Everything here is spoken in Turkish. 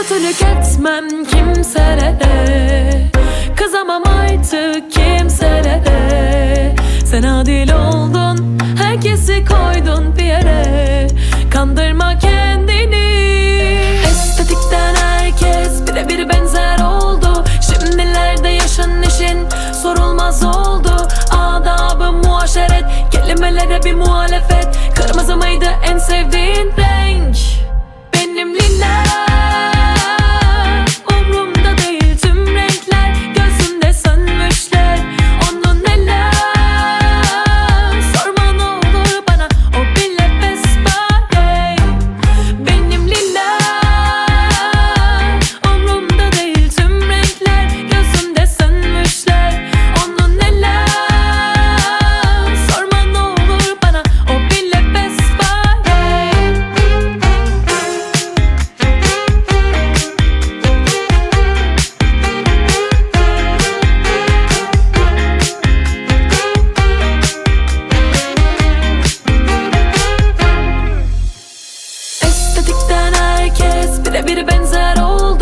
Kötülük etmem kimselere. Kızamam artık kimselere. Sen adil oldun Herkesi koydun bir yere. Kandırma kendini. Estetikten herkes birebir benzer oldu. Şimdilerde yaşan işin sorulmaz oldu. Adabı muaşeret Kelimelere bir muhalefet. Kırmızı mıydı en sevdiğin renk Estetikten herkes birebir benzer oldu